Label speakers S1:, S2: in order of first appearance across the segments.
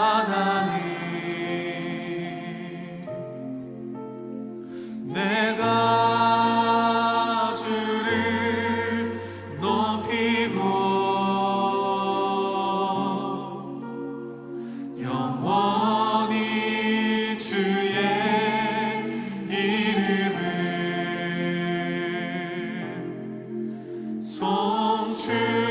S1: 하나님 내가 주를 높이고 영원히 주의 이름을 송출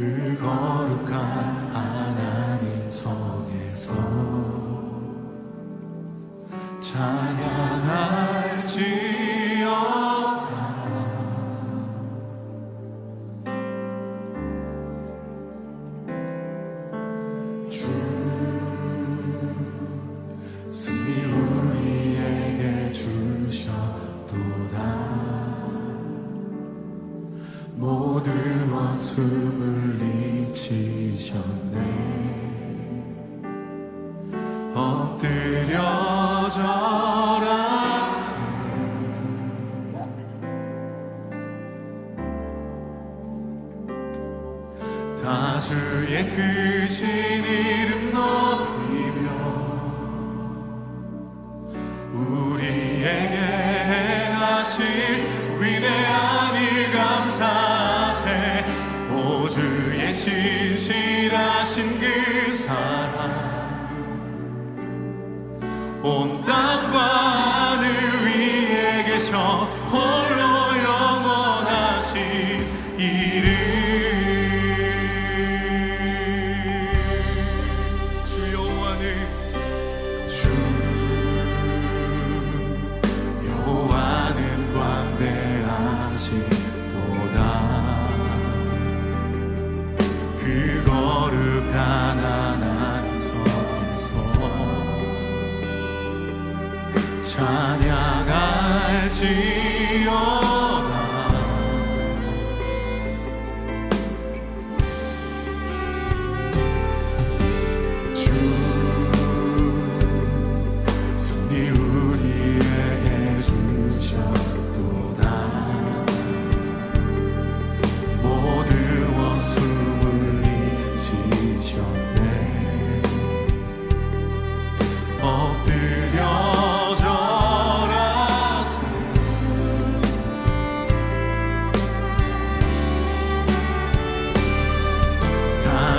S1: 그 거룩한 엎드려 절하세 다주의 크신 이름 높이며 우리에게 행하실 위대한 일 감사하세 오주의 신실하신 그 사랑. Он так see.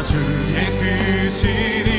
S1: 주의 그신